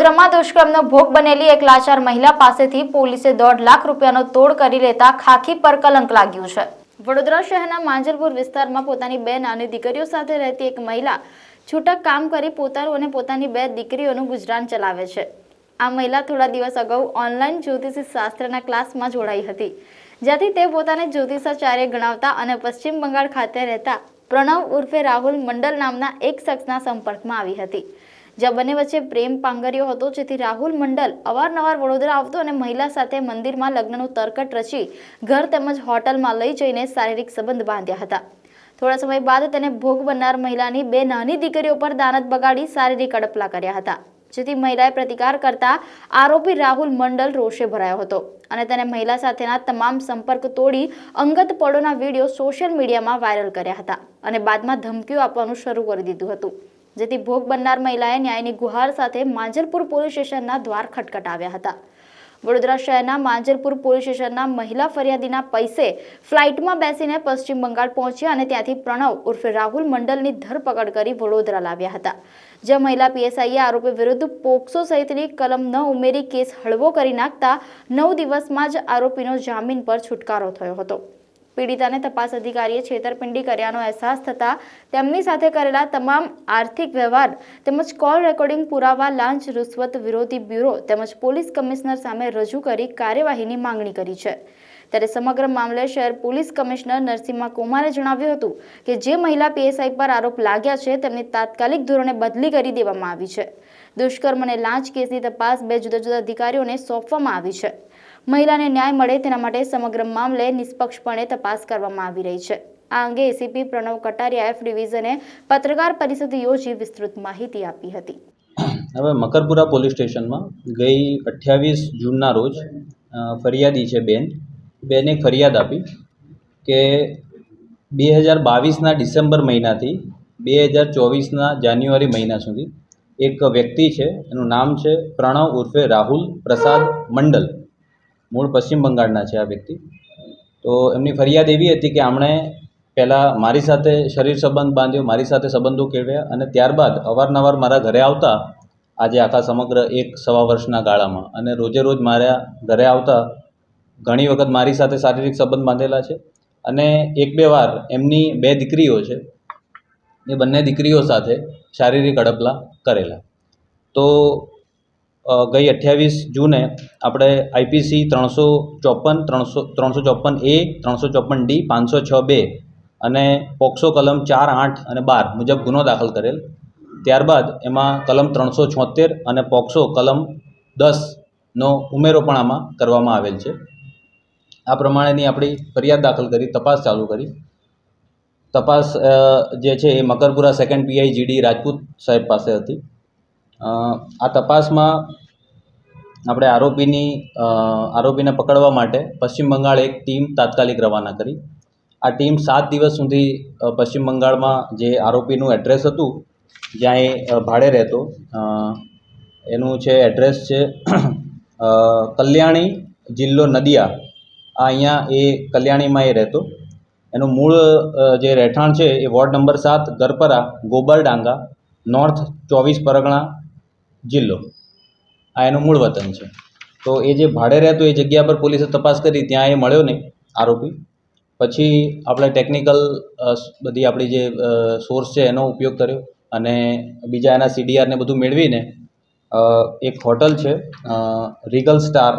વડોદરામાં દુષ્કર્મનો ભોગ બનેલી એક લાચાર મહિલા પાસેથી પોલીસે દોઢ લાખ રૂપિયાનો તોડ કરી લેતા ખાખી પર કલંક લાગ્યું છે. વડોદરા શહેરના માંજલપુર વિસ્તારમાં પોતાની બે નાની દીકરીઓ સાથે રહેતી એક મહિલા છૂટક કામ કરી પોતાનું અને પોતાની બે દીકરીઓનું ગુજરાન ચલાવે છે. આ મહિલા થોડા દિવસ અગાઉ ઓનલાઈન જ્યોતિષી શાસ્ત્રના ક્લાસમાં જોડાઈ હતી, જ્યાંથી તે પોતાને જ્યોતિષાચાર્ય ગણાવતા અને પશ્ચિમ બંગાળ ખાતે રહેતા પ્રણવ ઉર્ફે રાહુલ મંડલ નામના એક શખ્સના સંપર્કમાં આવી હતી. જ્યાં બંને વચ્ચે પ્રેમ પાંગર્યો હતો. જેથી રાહુલ મંડલ અવારનવાર વડોદરા આવતો અને મહિલા સાથે મંદિરમાં લગ્નનું તરકટ રચી ઘર તેમજ હોટલમાં લઈ જઈને શારીરિક સંબંધ બાંધ્યા હતા. થોડા સમય બાદ તેને ભોગ બનનાર મહિલાની બે નાની દીકરીઓ પર દાનત બગાડી શારીરિક અડપલા કર્યા હતા. જેથી મહિલાએ પ્રતિકાર કરતા આરોપી રાહુલ મંડલ રોષે ભરાયો હતો અને તેને મહિલા સાથેના તમામ સંપર્ક તોડી અંગત પળોના વીડિયો સોશિયલ મીડિયામાં વાયરલ કર્યા હતા અને બાદમાં ધમકીઓ આપવાનું શરૂ કરી દીધું હતું. જેથી ભોગ બનનાર મહિલાએ ન્યાયની ગુહાર સાથે માંજલપુર પોલીસ સ્ટેશનના દ્વાર ખટખટાવ્યા હતા. વડોદરા શહેરના માંજલપુર પોલીસ સ્ટેશનના મહિલા ફરિયાદીના પૈસે ફ્લાઇટમાં બેસીને પશ્ચિમ બંગાળ પહોંચ્યા અને ત્યાંથી પ્રણવ ઉર્ફે રાહુલ મંડલની ધરપકડ કરી વડોદરા લાવ્યા હતા. જ્યાં મહિલા પીએસઆઈએ આરોપી વિરુદ્ધ પોક્સો સહિતની કલમ ન ઉમેરી કેસ હળવો કરી નાખતા નવ દિવસમાં જ આરોપીનો જામીન પર છુટકારો થયો હતો. પીડિતાને તપાસ અધિકારીએ છેતરપિંડી કર્યાનો અહેસાસ થતાં તેમની સાથે કરેલા તમામ આર્થિક વ્યવહાર તેમજ કોલ રેકોર્ડિંગ પુરાવા, લાંચ, રૂશ્વત વિરોધી બ્યુરો તેમજ પોલીસ કમિશનર સામે રજૂ કરી કાર્યવાહીની માંગણી કરી છે. ત્યારે સમગ્ર મામલે શહેર પોલીસ કમિશનર નરસિંહા કુમારે જણાવ્યું હતું કે જે મહિલા પીએસઆઈ પર આરોપ લાગ્યા છે તેમની તાત્કાલિક ધોરણે બદલી કરી દેવામાં આવી છે. દુષ્કર્મ અને લાંચ કેસની તપાસ બે જુદા જુદા અધિકારીઓને સોંપવામાં આવી છે. મહિલાને ન્યાય મળે તેના માટે સમગ્ર મામલે નિષ્પક્ષપણે તપાસ કરવામાં આવી રહી છે. આ અંગે એસીપી પ્રણવ કટારિયા એફ ડિવિઝને પત્રકાર પરિષદ યોજી વિસ્તૃત માહિતી આપી હતી. હવે મકરપુરા પોલીસ સ્ટેશનમાં ગઈ અઠ્યાવીસ જૂનના રોજ ફરિયાદી છે બેન. બેને ફરિયાદ આપી કે બે હજાર બાવીસના ડિસેમ્બર મહિનાથી બે હજાર ચોવીસના જાન્યુઆરી મહિના સુધી એક વ્યક્તિ છે, એનું નામ છે પ્રણવ ઉર્ફે રાહુલ પ્રસાદ મંડલ. મૂળ પશ્ચિમ બંગાળના છે આ વ્યક્તિ. તો એમની ફરિયાદ એવી હતી કે આમણે પહેલાં મારી સાથે શરીર સંબંધ બાંધ્યો, મારી સાથે સંબંધો કેળવ્યા અને ત્યારબાદ અવારનવાર મારા ઘરે આવતા આજે આખા સમગ્ર એક સવા વર્ષના ગાળામાં અને રોજે રોજ મારા ઘરે આવતા ઘણી વખત મારી સાથે શારીરિક સંબંધ બાંધેલા છે અને એક બે વાર એમની બે દીકરીઓ છે, એ બંને દીકરીઓ સાથે શારીરિક અડપલા કરેલા. તો ગઈ અઠ્યાવીસ જૂને આપણે આઈપીસી ત્રણસો ચોપન, ત્રણસો ત્રણસો ચોપન એ, ત્રણસો ચોપન ડી, પાંચસો છ બે અને પોક્સો કલમ ચાર આઠ અને બાર મુજબ ગુનો દાખલ કરેલ. ત્યારબાદ એમાં કલમ ત્રણસો છોતેર અને પોક્સો કલમ દસનો ઉમેરો પણ આમાં કરવામાં આવેલ છે. આ પ્રમાણેની આપણી ફરિયાદ દાખલ કરી, તપાસ ચાલુ કરી. તપાસ જે છે એ Makarpura second PI GD Rajput સાહેબ પાસે હતી. આ તપાસમાં આપણે આરોપીની આરોપીને પકડવા માટે પશ્ચિમ બંગાળ એક ટીમ તાત્કાલિક રવાના કરી. આ ટીમ સાત દિવસ સુધી પશ્ચિમ બંગાળમાં જે આરોપીનું એડ્રેસ હતું, જ્યાં એ ભાડે રહેતો એનું છે એડ્રેસ છે કલ્યાણી જિલ્લો નદિયા, આ અહીંયા એ કલ્યાણીમાં એ રહેતો. એનું મૂળ જે રહેઠાણ છે એ વોર્ડ નંબર સાત ગરપરા ગોબરડાંગા, નોર્થ ચોવીસ પરગણા જિલ્લો. આ એનું મૂળ વતન છે. તો એ જે ભાડે રહેતો એ જગ્યા પર પોલીસે તપાસ કરી, ત્યાં એ મળ્યો નહીં, આરોપી. પછી આપણે ટેકનિકલ બધી આપણી જે સોર્સ છે એનો ઉપયોગ કર્યો અને બીજા એના સીડીઆરને બધું મેળવીને એક હોટલ છે રિગલ સ્ટાર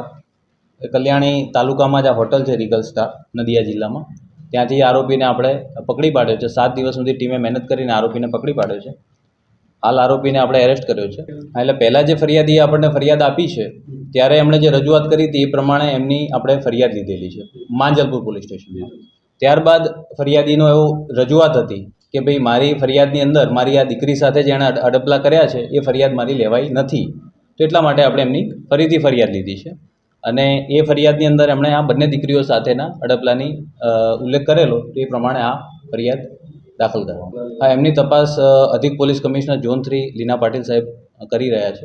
કલ્યાણી તાલુકામાં જ આ હોટલ છે, રીગલ સ્ટાર, નદિયા જિલ્લામાં. ત્યાંથી આરોપીને આપણે પકડી પાડ્યો છે. સાત દિવસ સુધી ટીમે મહેનત કરીને આરોપીને પકડી પાડ્યો છે. હાલ આરોપીને આપણે એરેસ્ટ કર્યો છે. એટલે પહેલાં જે ફરિયાદીએ આપણને ફરિયાદ આપી છે, ત્યારે એમણે જે રજૂઆત કરી હતી એ પ્રમાણે એમની આપણે ફરિયાદ લીધેલી છે, માંજલપુર પોલીસ સ્ટેશન ત્યારબાદ ફરિયાદીનો એવો રજૂઆત હતી કે ભાઈ મારી ફરિયાદની અંદર મારી આ દીકરી સાથે જેણે અડપલા કર્યા છે, એ ફરિયાદ મારી લેવાઈ નથી. તો એટલા માટે આપણે એમની ફરીથી ફરિયાદ લીધી છે. અને એ ફરિયાદની અંદર એમણે આ બંને દીકરીઓ સાથેના અડપલાની ઉલ્લેખ કરેલો, તો એ પ્રમાણે આ ફરિયાદ દાખલ કરવામાં હા, એમની તપાસ અધિક police commissioner zone three Leena Patil સાહેબ કરી રહ્યા છે.